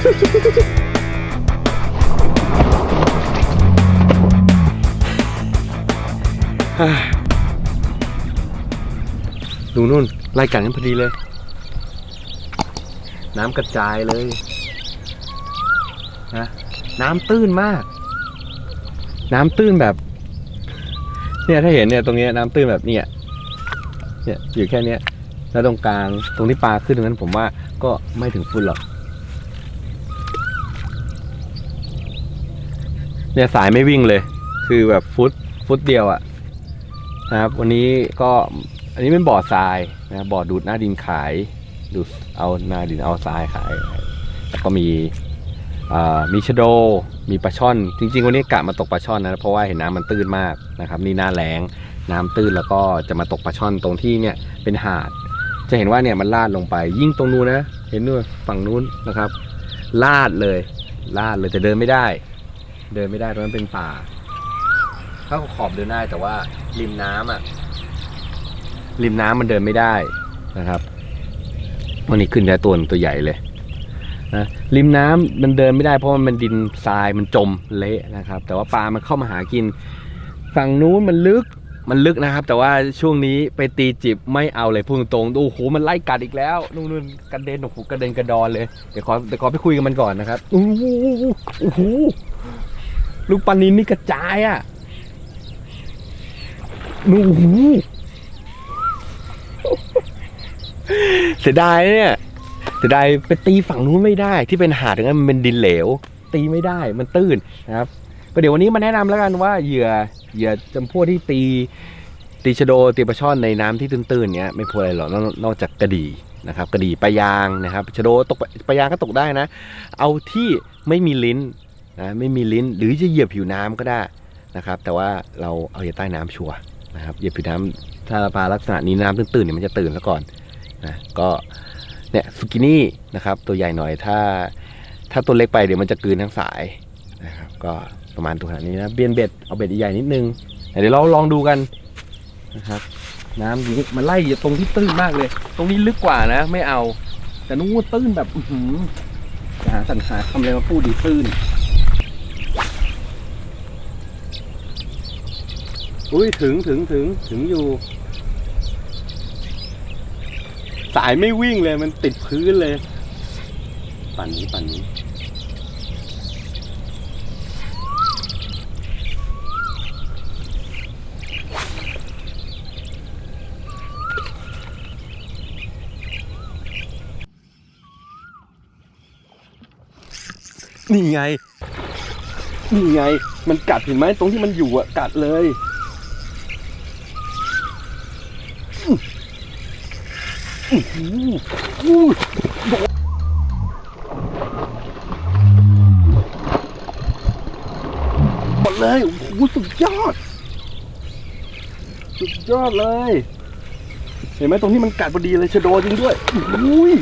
ดูนู่นไล่กัดกันพอดีเลย น้ำกระจายเลยนะน้ำตื้นมาก น้ำตื้นแบบ เนี่ยถ้าเห็นเนี่ยตรงนี้น้ำตื้นแบบเนี่ยเนี่ยอยู่แค่เนี้ยแล้วตรงกลางตรงที่ปลาขึ้นตรงนั้นผมว่าก็ไม่ถึงฟุตหรอก เนี่ยสายไม่วิ่งเลย คือแบบฟุตฟุตเดียวอะนะครับ วันนี้ก็อันนี้เป็นบ่อทรายนะบ่อดูดหน้าดินขายดูดเอาหน้าดินเอาทรายขาย แล้วก็มีอ่ามีชะโด มีปลาช่อน จริง ๆ วันนี้กะมาตกปลาช่อนนะเพราะว่าเห็นน้ำมันตื้นมากนะครับ นี่หน้าแรงน้ำตื้นแล้วก็จะมาตกปลาช่อนตรงที่เนี่ยเป็นหาด จะเห็นว่าเนี่ยมันลาดลงไป ยิ่งตรงนู้นนะ เห็นนู้นฝั่งนู้นนะครับ ลาดเลย ลาดเลยแต่เดินไม่ได้ เดินไม่ได้ตรงนั้นเป็นป่าถ้าขอบเดินได้แต่ว่าริมน้ำอะ ริมน้ำมันเดินไม่ได้นะครับวันนี้ขึ้นได้ตัวหนึ่งตัวใหญ่เลยนะริมน้ำมันเดินไม่ได้เพราะมันเป็นดินทรายมันจมเละนะครับ แต่ว่าปลามันเข้ามาหากิน ฝั่งนู้นมันลึกมันลึกนะครับ แต่ว่าช่วงนี้ไปตีจิบไม่เอาเลยพูดตรงๆโอ้โหมันไล่กัดอีกแล้วนู่นๆกระเด็นโอ้โหกระเด็นกระดอนเลยเดี๋ยวขอเดี๋ยวขอไปคุยกับมันก่อนนะครับโอ้โหโอ้โห ลูกปลานินนี่กระจายอะนู่นโอ้โหเสียดายเนี่ยเสียดายไปตีฝั่งนู้นไม่ได้ ที่เป็นหาดอย่างนั้นมันเป็นดินเหลว ตีไม่ได้มันตื้นนะครับ ก็เดี๋ยววันนี้มาแนะนำแล้วกันว่าเหยื่อเหยื่อจำพวกที่ตี ตีชโดตีปลาช่อนในน้ำที่ตื้นๆเนี้ยไม่พออะไรหรอกนอกจากกระดีนะครับกระดีปลายางนะครับชโดตกปลายางก็ตกได้นะ เอาที่ไม่มีลิ้น นะไม่มีลิ้นหรือจะเหยียบผิวน้ำก็ได้นะครับ แต่ว่าเราเอาอย่าใต้น้ำชัวร์นะครับเหยียบผิวน้ำถ้าปลาลักษณะนี้น้ำตื้นๆเนี่ยมันจะตื่นแล้วก่อนนะก็เนี่ยสุกินี่นะครับตัวใหญ่หน่อยถ้า ถ้าตัวเล็กไปเดี๋ยวมันจะกลืนทั้งสายนะครับก็ประมาณตัวขนาดนี้นะเบียนเบ็ดเอาเบ็ดใหญ่นิดนึงเดี๋ยวเราลองดูกันนะครับน้ำนี่มันไล่อยู่ตรงที่ตื้นมากเลย ตรงนี้ลึกกว่านะ ไม่เอา แต่นู้นตื้นแบบอื้อหือหาสันหาคำอะไรมาพูดดีตื้น อุ้ยถึงถึงถึงถึงอยู่ สายไม่วิ่งเลยมันติดพื้นเลย ปั่นนี้ปั่นนี้นี่ไง นี่ไง มันกัดเห็นไหมตรงที่มันอยู่อะกัดเลย หมดเลยโอ้โหสุดยอด สุดยอดเลย เห็นไหมตรงที่มันกัดพอดีเลยชะโดจริงด้วยอุ้ย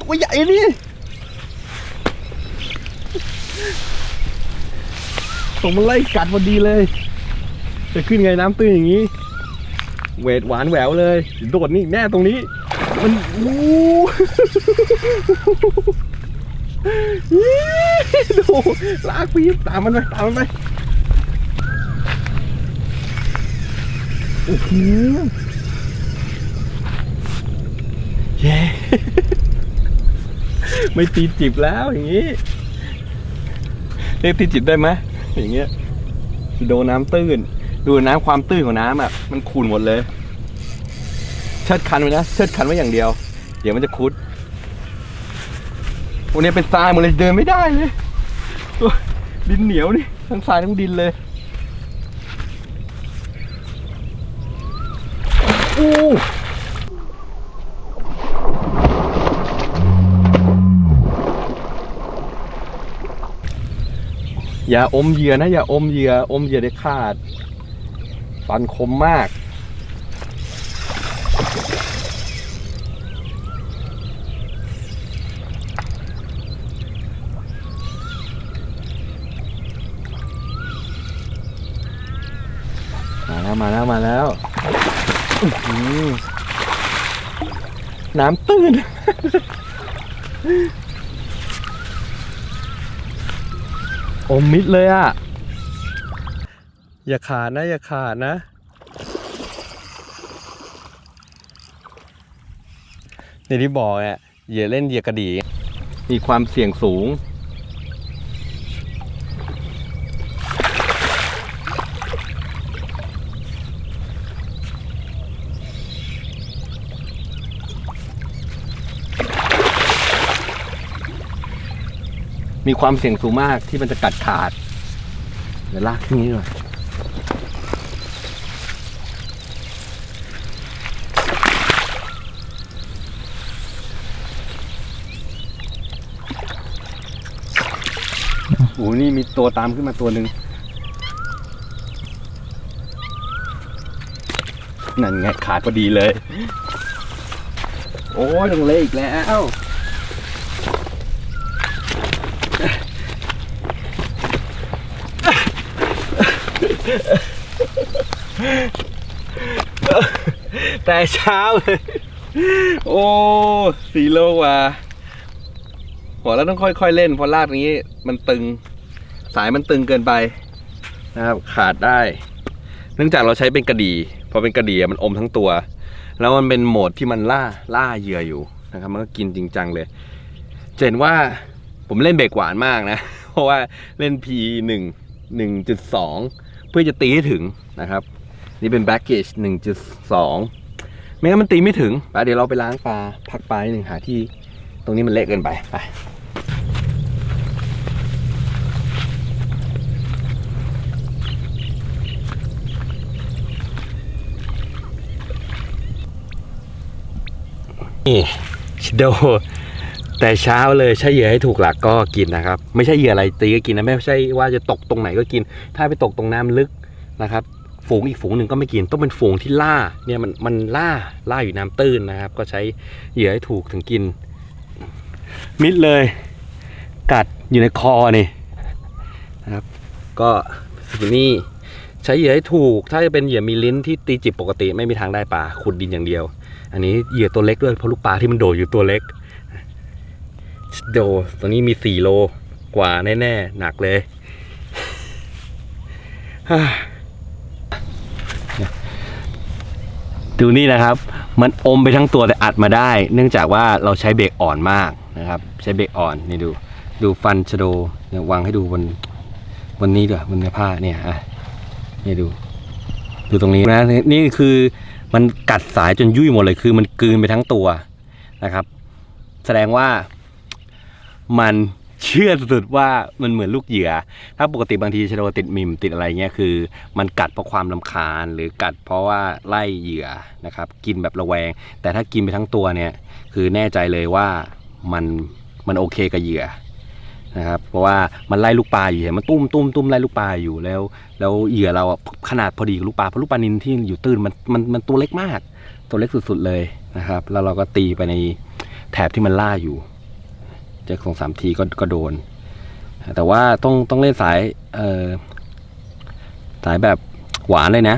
ตัวใหญ่นี่ ส่งมันไล่กัดพอดีเลย จะขึ้นไงน้ำตื้นอย่างนี้ เวทหวานแหววเลยโดดนี่แน่ตรงนี้ มันอู้ดูลากปี๊บตามมันไปตามมันไปโอ้โหเย้ไม่ตีจิบแล้วอย่างนี้เรียกตีจิบได้ไหม อย่างเงี้ยโดนน้ำตื้น ดูน้ำความตื้นของน้ำอะมันคูนหมดเลย เชิดคันไว้นะเชิดคันไว้อย่างเดียว เดี๋ยวมันจะคุดวันนี้เป็นทรายหมดเลยเดินไม่ได้เลยโอ้ยดินเหนียวนี่ทั้งทรายทั้งดินเลยอู้ อย่าอมเหยื่อนะอย่าอมเหยื่ออมเหยื่อได้ขาด ฟันคมมาก มาแล้วมาแล้วมาแล้วน้ำตื้น อมมิดเลยอะ อย่าขาดนะ อย่าขาดนะ ในที่บอกอะอย่าเล่นเหยียกระดี มีความเสี่ยงสูง มีความเสี่ยงสูงมากที่มันจะกัดขาด เดี๋ยวลากขึ้นนี้หน่อยโอ้โหนี่มีตัวตามขึ้นมาตัวหนึ่งนั่นไงขาดพอดีเลย โอ้ยลงเลยอีกแล้ว แต่เช้าเลยโอ้สี่โลกว่าบอกแล้วต้องค่อยๆเล่นเพราะลากนี้มันตึง สายมันตึงเกินไปนะครับ ขาดได้ เนื่องจากเราใช้เป็นกระดีพอเป็นกระดีมันอมทั้งตัว แล้วมันเป็นโหมดที่มันล่าล่าเหยื่ออยู่นะครับ มันก็กินจริงจังเลยเห็นว่าผมเล่นเบรกหวานมากนะ เพราะว่าเล่น P หนึ่งหนึ่งจุดสอง พื่อจะตีให้ถึงนะครับ นี่เป็น baggage 1.2 ไม่งั้นมันตีไม่ถึงไปเดี๋ยวเราไปล้างปลาพักปลาหนึ่งหาที่ตรงนี้มันเละเกินไปไปนี่ชิโด แต่เช้าเลยใช้เหยื่อให้ถูกหลักก็กินนะครับ ไม่ใช่เหยื่ออะไรตีก็กินนะไม่ใช่ว่าจะตกตรงไหนก็กิน ถ้าไปตกตรงน้ำลึกนะครับ ฝูงอีกฝูงหนึ่งก็ไม่กินต้องเป็นฝูงที่ล่าเนี่ยมันมันล่าล่าอยู่น้ำตื้นนะครับ ก็ใช้เหยื่อให้ถูกถึงกิน มิดเลย กัดอยู่ในคอนี่นะครับ ก็สกินี่ใช้เหยื่อให้ถูก ถ้าจะเป็นเหยื่อมีลิ้นที่ตีจิบปกติไม่มีทางได้ปลาขุดดินอย่างเดียว อันนี้เหยื่อตัวเล็กด้วยเพราะลูกปลาที่มันโดดอยู่ตัวเล็ก โดตัวนี้มีสี่โลกว่าแน่ๆ หนักเลยดูนี่นะครับ มันอมไปทั้งตัวแต่อัดมาได้ เนื่องจากว่าเราใช้เบรกอ่อนมากนะครับ ใช้เบรกอ่อนนี่ดู ดูฟันชโดวางให้ดูบนบนนี้ด้วยบนเนื้อผ้าเนี่ยอะนี่ดูดูตรงนี้นะนี่คือมันกัดสายจนยุ่ยหมดเลยคือมันกลืนไปทั้งตัวนะครับ แสดงว่า มันเชื่อสุดว่ามันเหมือนลูกเหยื่อ ถ้าปกติบางทีชะโดติดมิมติดอะไรเงี้ยคือ มันกัดเพราะความลำคาญ หรือกัดเพราะว่าไล่เหยื่อนะครับ กินแบบระแวง แต่ถ้ากินไปทั้งตัวเนี่ยคือแน่ใจเลยว่ามันมันโอเคกับเหยื่อนะครับ เพราะว่ามันไล่ลูกปลาอยู่เห็นมันตุ้มตุ้มตุ้มไล่ลูกปลาอยู่แล้ว แล้วเหยื่อเราขนาดพอดีกับลูกปลาเพราะลูกปลานินที่อยู่ตื้นมันมันมันตัวเล็กมาก ตัวเล็กสุดๆเลยนะครับ แล้วเราก็ตีไปในแถบที่มันล่าอยู่ เจะสองสามทีก็ก็โดน แต่ว่าต้องต้องเล่นสายเออสายแบบหวานเลยนะ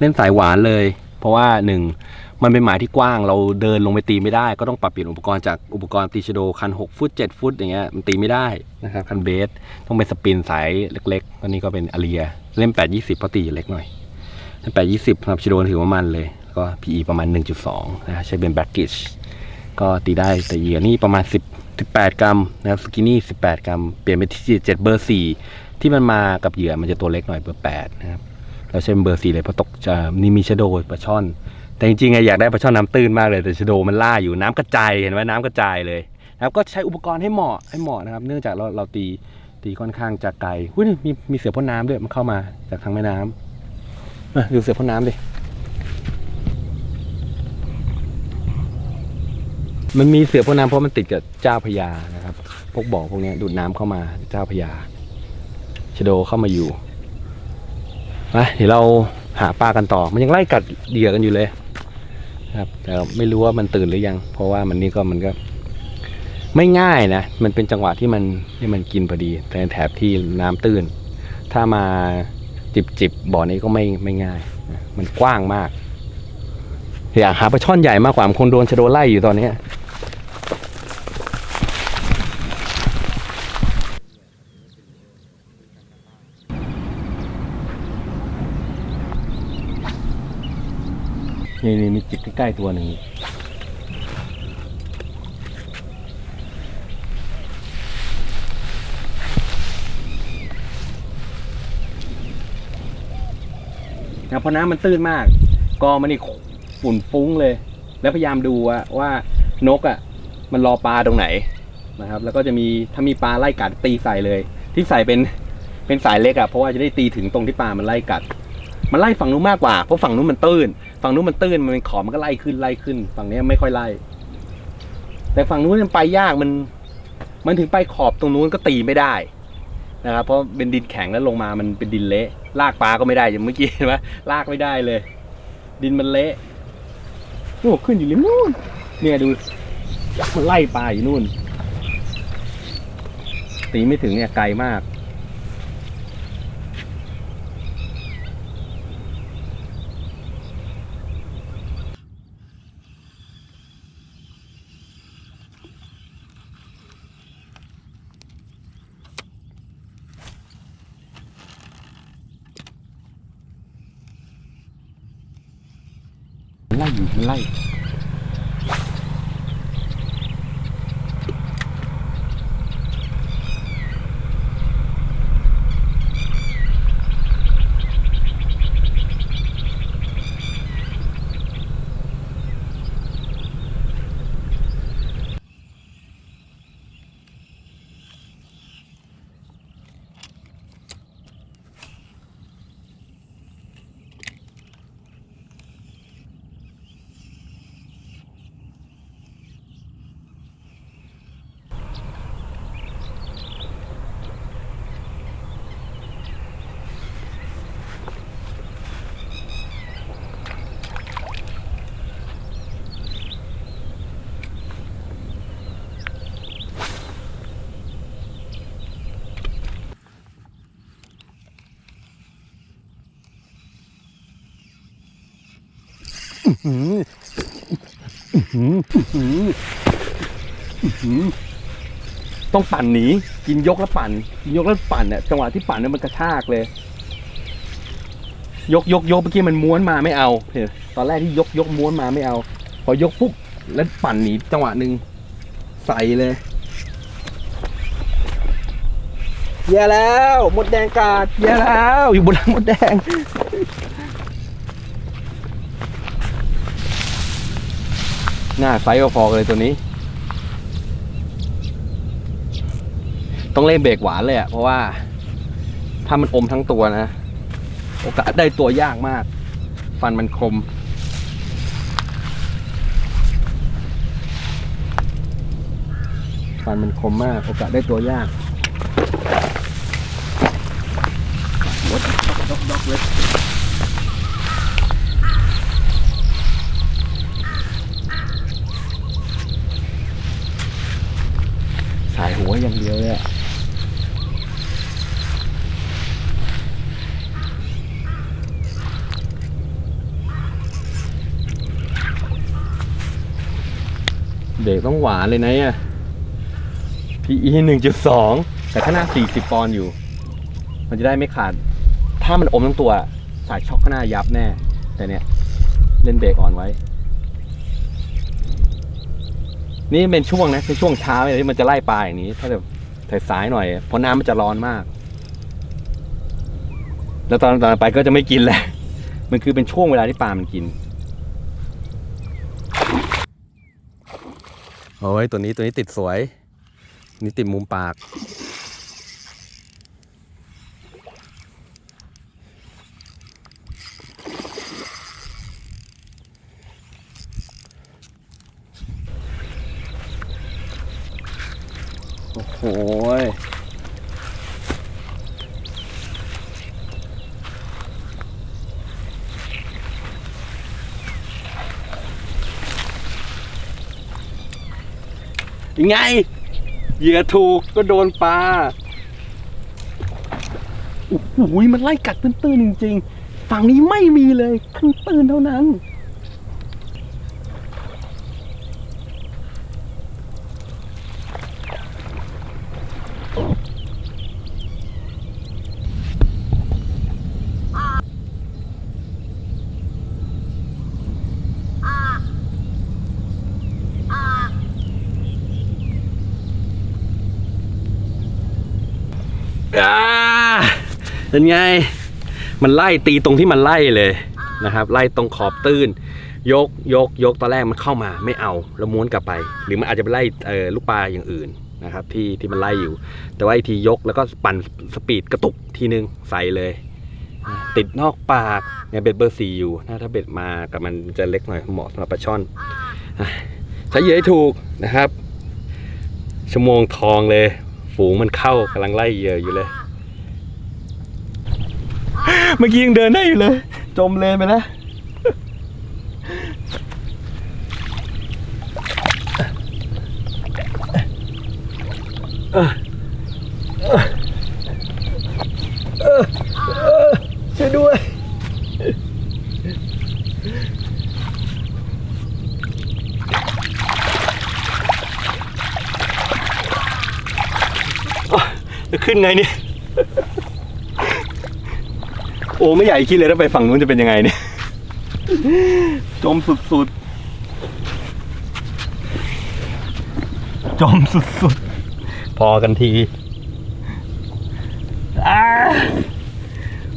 เล่นสายหวานเลย เพราะว่าหนึ่งมันเป็นหมายที่กว้างเราเดินลงไปตีไม่ได้ ก็ต้องปรับเปลี่ยนอุปกรณ์จากอุปกรณ์ตีชโดคัน 6 ฟุต 7 ฟุตอย่างเงี้ยมันตีไม่ได้นะครับคันเบสต้องเป็นสปินสายเล็กๆตอนนี้ก็เป็นอาเรียเล่น 8 20เพราะตีเล็กหน่อยเล่น8 20สำหรับชโดถือว่ามันเลย ก็ PE ประมาณ 1.2นะใช้เป็นแบ็กกิช ก็ตีได้แต่เหยื่อนี่ประมาณ 10 18 กรัมนะครับสกินี่18 กรัม เปลี่ยนเป็นที่7เบอร์ 4 ที่มันมากับเหยื่อมันจะตัวเล็กหน่อยเบอร์ 8 นะครับเราใช้เบอร์สี่เลยเพราะตกจะนี่มีชะโดปลาช่อน แต่จริงๆอะอยากได้ปลาช่อนน้ำตื้นมากเลยแต่ชะโดมันล่าอยู่น้ำกระจายเห็นไหมน้ำกระจายเลยนะครับก็ใช้อุปกรณ์ให้เหมาะให้เหมาะนะครับ เนื่องจากเราเราตีตีค่อนข้างจะไกลหุ้ยมีมีเสือพ่นน้ำด้วยมันเข้ามาจากทางแม่น้ำมาดูเสือพ่นน้ำดิ มันมีเสือพ่นน้ำเพราะมันติดกับเจ้าพระยานะครับ พวกบ่อพวกนี้ดูดน้ำเข้ามาเจ้าพระยาชโดเข้ามาอยู่ไปเดี๋ยวเราหาปลากันต่อ มันยังไล่กัดเหยื่อกันอยู่เลยครับ แต่ไม่รู้ว่ามันตื่นหรือยัง เพราะว่ามันนี่ก็มันก็ ไม่ง่ายนะ มันเป็นจังหวะที่มันที่มันกินพอดี แต่แถบที่น้ำตื้น ถ้ามาจิบจิบบ่อนี้ก็ไม่ไม่ง่าย มันกว้างมากอยากหาปลาช่อนใหญ่มากกว่ามันคงโดนชะโดไล่อยู่ตอนนี้ย นี่นี่มีจิกใกล้ๆตัวหนึ่งนะเพราะน้ำมันตื้นมาก กอมันนี่ฝุ่นฟุ้งเลย แล้วพยายามดูว่าว่านกอะ มันรอปลาตรงไหนนะครับ แล้วก็จะมีถ้ามีปลาไล่กัดตีใส่เลย ที่ใส่เป็นเป็นสายเล็กอะเพราะว่าจะได้ตีถึงตรงที่ปลามันไล่กัด มันไล่ฝั่งนู้นมากกว่าเพราะฝั่งนู้นมันตื้น ฝั่งนู้นมันตื้นมันเป็นขอบมันก็ไล่ขึ้นไล่ขึ้น ฝั่งนี้ไม่ค่อยไล่ แต่ฝั่งนู้นมันไปยากมัน มันถึงไปขอบตรงนู้นก็ตีไม่ได้นะครับเพราะเป็นดินแข็งแล้วลงมามันเป็นดินเละลากปลาก็ไม่ได้อย่างเมื่อกี้เห็นไหมลากไม่ได้เลย ดินมันเละโอ้ขึ้นอยู่ริมนู่นเนี่ยดูมันไล่ปลาอยู่นู่นตีไม่ถึงเนี่ยไกลมาก มั ต้องปั่นหนีกินยกแล้วปั่นกินยกแล้วปั่นเนี่ยจังหวะที่ปั่นเนี่ยมันกระชากเลย ยกยกยกเมื่อกี้มันม้วนมาไม่เอาเห็นตอนแรกที่ยกยกม้วนมาไม่เอา พอยกปุ๊บแล้วปั่นหนีจังหวะหนึ่งใส่เลยแย่แล้ว หมดแดงกาดแย่แล้ว อยู่บนหลังหมดแดง หน้าไซส์พอๆกันเลยตัวนี้ ต้องเล่นเบรกหวานเลยอะเพราะว่า ถ้ามันอมทั้งตัวนะ โอกาสได้ตัวยากมาก ฟันมันคมฟันมันคมมาก โอกาสได้ตัวยากดดอกดอกเลยสายหัวอย่างเดียวเลยอะเบรกต้องหวานเลยนะเนี่ย PE หนึ่งจุดสองแต่ข้างหน้าสี่สิบปอนด์อยู่ มันจะได้ไม่ขาด ถ้ามันอมทั้งตัว สายช็อกข้างหน้ายับแน่ แต่เนี่ย เล่นเบรกอ่อนไว้ นี่เป็นช่วงนะเป็นช่วงเช้าเนี่ยที่มันจะไล่ปลาอย่างนี้ ถ้าแบบสายๆหน่อย เพราะน้ำมันจะร้อนมาก แล้วตอนตอนไปก็จะไม่กินแหละ มันคือเป็นช่วงเวลาที่ปลามันกิน โอ้ยตัวนี้ตัวนี้ติดสวย นี่ติดมุมปาก โอ้โหย ยังไง เหยื่อถูกก็โดนปลาโอ้โหมันไล่กัดตื้นๆจริงๆ ฝั่งนี้ไม่มีเลยขึ้นตื่นเท่านั้น อ่า เป็นไง มันไล่ตีตรงที่มันไล่เลยนะครับ ไล่ตรงขอบตื้น ยกยกยกตอนแรกมันเข้ามาไม่เอาแล้วม้วนกลับไป หรือมันอาจจะไปไล่ลูกปลาอย่างอื่นนะครับที่ที่มันไล่อยู่ แต่ว่าไอ้ทียกแล้วก็ปั่นสปีดกระตุกทีนึงใส่เลย ติดนอกปากเนี่ยเบ็ดเบอร์สี่อยู่ถ้าถ้าเบ็ดมากับมันจะเล็กหน่อยเหมาะสำหรับปลาช่อนใช้เหยื่อให้ถูกนะครับ ชั่วโมงทองเลย ฝูงมันเข้ากำลังไล่เหยื่ออยู่เลย เมื่อกี้ยังเดินได้อยู่เลย จมเลนไปนะ ช่วยด้วย จะขึ้นไงเนี่ย โอ้ไม่อยากคิดเลยถ้าไปฝั่งนู้นจะเป็นยังไงเนี่ย จมสุดๆ จมสุดๆ พอกันทีอา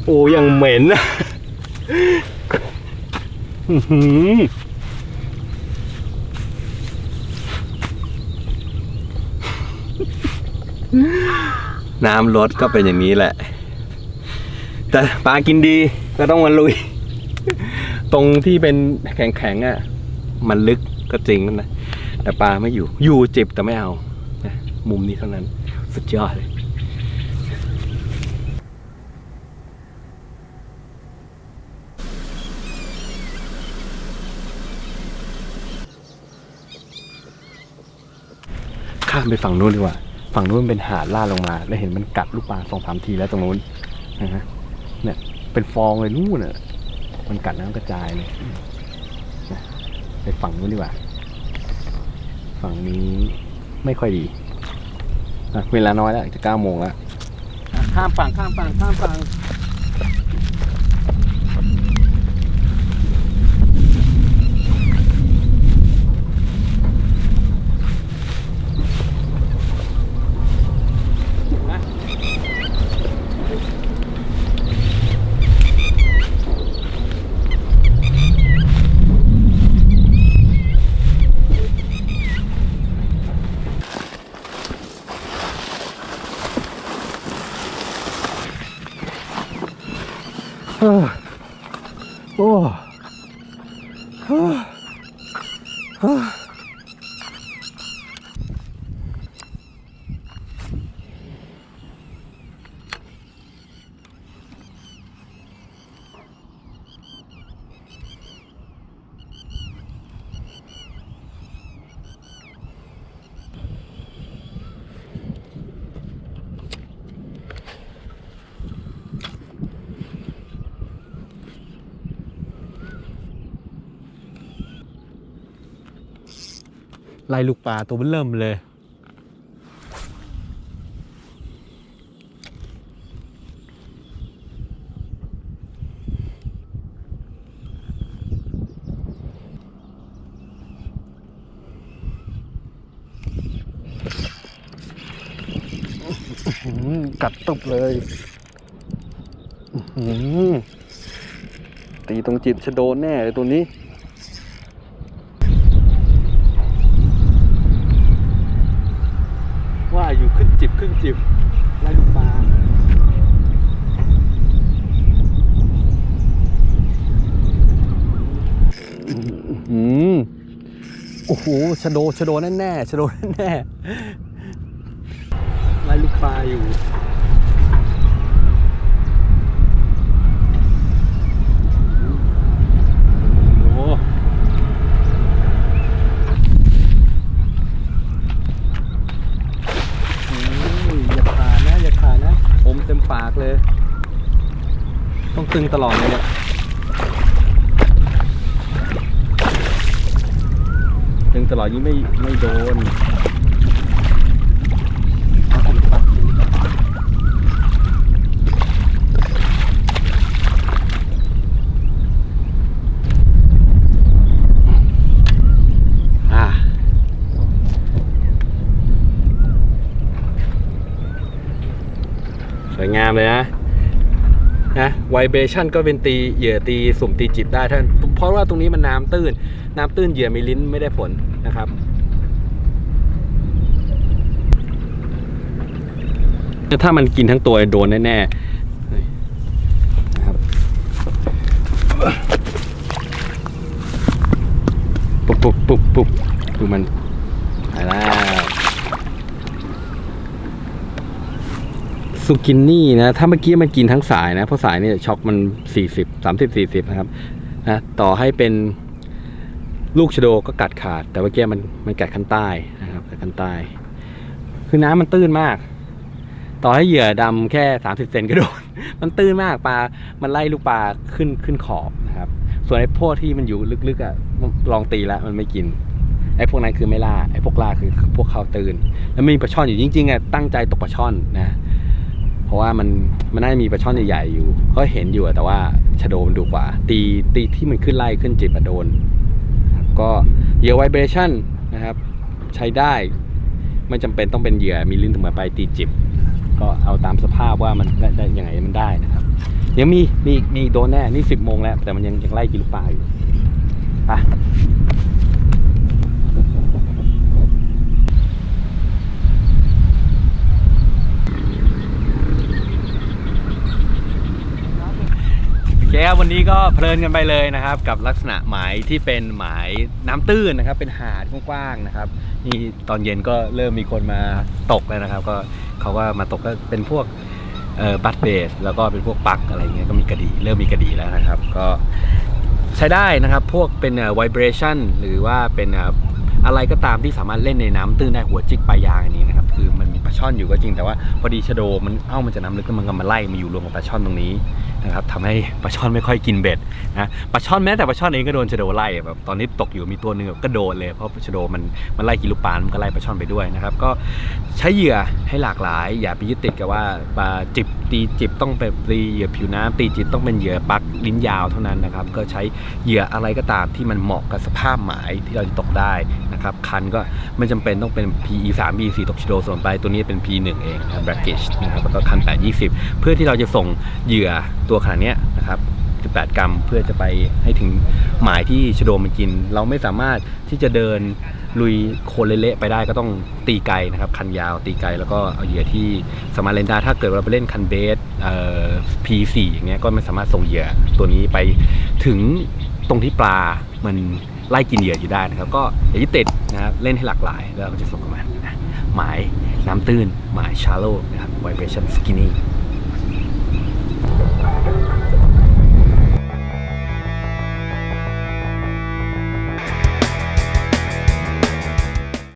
โอ้ยังเหม็นนะอื้อหือน้ำลดก็เป็นอย่างนี้แหละ แต่ปลากินดีก็ต้องมาลุย ตรงที่เป็นแข็งๆอะ มันลึกก็จริงนะแต่ปลาไม่อยู่ อยู่เจ็บแต่ไม่เอานะมุมนี้เท่านั้น สุดยอดเลยข้ามไปฝั่งนู้นดีกว่า ฝั่งนู้นเป็นหาดล่าลงมา แล้วเห็นมันกัดลูกปลาสองสามทีแล้วตรงนู้นนะฮะ เป็นฟองเลยนู่นน่ะ มันกัดน้ำกระจายเลยนะไปฝั่งนู้นดีกว่า ฝั่งนี้ไม่ค่อยดีอะเวลาน้อยแล้วจะเก้าโมงแล้วข้ามฝั่งข้ามฝั่งข้ามฝั่ง ไล่ลูกปลาตัวเบิ่มเริ่มเลย กัดตุบเลย ตีตรงจิตจะโดนแน่เลยตัวนี้ ว่าอยู่ขึ้นจิบขึ้นจิบไล่ลูกปลาอืมโอ้โห ชโดชโดแน่แน่ๆชโดแน่แน่ๆไล่ลูกปลาอยู่โอ้โอ้ยอย่าขาดนะอย่าขาดนะผมเต็มปากเลย ต้องตึงตลอดเลยเนี่ย ตึงตลอดยิ่งไม่ไม่โดนอ่าสวยงามเลยนะ วเบชั่นก็เป็นตีเหยื่อตีสุ่มตีจิบได้ท่าน เพราะว่าตรงนี้มันน้ำตื้น น้ำตื้นเหยื่อมีลิ้นไม่ได้ผลนะครับถ้ามันกินทั้งตัวโดนแน่ๆนะครับปุ๊บปุ๊บปุ๊บปุ๊บดูมันหายแล้ว ซูกินนี่นะ ถ้าเมื่อกี้มันกินทั้งสายนะ เพราะสายเนี่ยช็อกมัน 40 30 40 นะครับนะต่อให้เป็นลูกชโดก็กัดขาด แต่เมื่อกี้มันมันกัดขั้นใต้นะครับกัดขั้นใต้ คือน้ำมันตื้นมาก ต่อให้เหยื่อดำแค่ 30 เซนก็โดน มันตื้นมากปลา มันไล่ลูกปลาขึ้นขึ้นขอบนะครับ ส่วนไอ้พวกที่มันอยู่ลึกๆอะลองตีแล้วมันไม่กินไอ้พวกนั้นคือไม่ล่าไอ้พวกล่าคือพวกเขาตื่น แล้วมีปลาช่อนอยู่จริงๆอะตั้งใจตกปลาช่อนนะ เพราะว่ามันมันน่าจะมีปลาช่อนใหญ่ๆอยู่ ก็เห็นอยู่แต่ว่าชะโดมันดูกว่า ตีตีที่มันขึ้นไล่ขึ้นจิบอะโดน ก็เหยื่อไวเบรชั่นนะครับ ใช้ได้ไม่จำเป็นต้องเป็นเหยื่อมีลิ้นถึงมาไปตีจิบ ก็เอาตามสภาพว่ามันได้ได้ยังไงมันได้นะครับยังมีมีมีโดนแน่นี่สิบโมงแล้ว แต่มันยังยังไล่กินลูกปลาอยู่ไปโอเคครับวันนี้ก็เพลินกันไปเลยนะครับ กับลักษณะหมายที่เป็นหมายน้ำตื้นนะครับ เป็นหาดกว้างๆนะครับนี่ตอนเย็นก็เริ่มมีคนมาตกแล้วนะครับ ก็เขาก็มาตกก็เป็นพวกเอ่อบัตเบสแล้วก็เป็นพวกปักอะไรเงี้ยก็มีกระดีเริ่มมีกระดีแล้วนะครับ ก็ใช้ได้นะครับ พวกเป็นไวเบรชั่นหรือว่าเป็นอะไรก็ตามที่สามารถเล่นในน้ำตื้นได้หัวจิกปลายางอันนี้นะครับ คือมัน ช่อนอยู่ก็จริง แต่ว่าพอดีชะโดมันเอ้ามันจะน้ำลึกแล้วมันก็มาไล่มาอยู่รวมกับปลาช่อนตรงนี้นะครับทำให้ปลาช่อนไม่ค่อยกินเบ็ดนะปลาช่อนแม้แต่ปลาช่อนเองก็โดนชะโดไล่แบบตอนนี้ตกอยู่มีตัวหนึ่งก็โดนเลยเพราะชะโดมันมันไล่กินลูกปลามันก็ไล่ปลาช่อนไปด้วยนะครับก็ใช้เหยื่อให้หลากหลาย อย่าไปยึดติดกับว่าปลาจิบตีจิบต้องเป็นตีเหยื่อผิวน้ำตีจิบต้องเป็นเหยื่อปักลิ้นยาวเท่านั้นนะครับก็ใช้เหยื่ออะไรก็ตามที่มันเหมาะกับสภาพหมายที่เราจะตกได้นะครับคันก็ไม่จำเป็นต้องเป็น PE 3 PE 4ตกชะโดส่วนไปตัวนี้เป็น P 1 เองนะครับ brackage นะครับแล้วก็คัน 8 20 เพื่อที่เราจะส่งเหยื่อตัวขนาดเนี้ยนะครับ 18 กรัมเพื่อจะไปให้ถึงหมายที่ชโดมันกิน เราไม่สามารถที่จะเดินลุยโคลนเละๆไปได้ก็ต้องตีไกลนะครับ คันยาวตีไกลแล้วก็เอาเหยื่อที่สามารถเล่นได้ถ้าเกิดเราไปเล่นคันเบสเอ่อ P4 อย่างเงี้ยก็ไม่สามารถส่งเหยื่อตัวนี้ไปถึงตรงที่ปลามันไล่กินเหยื่ออยู่ได้นะครับ ก็อย่ายึดติดนะครับเล่นให้หลากหลายแล้วเราจะส่งกันมานะหมาย น้ำตื้นหมายชาโลนะครับ vibration skinny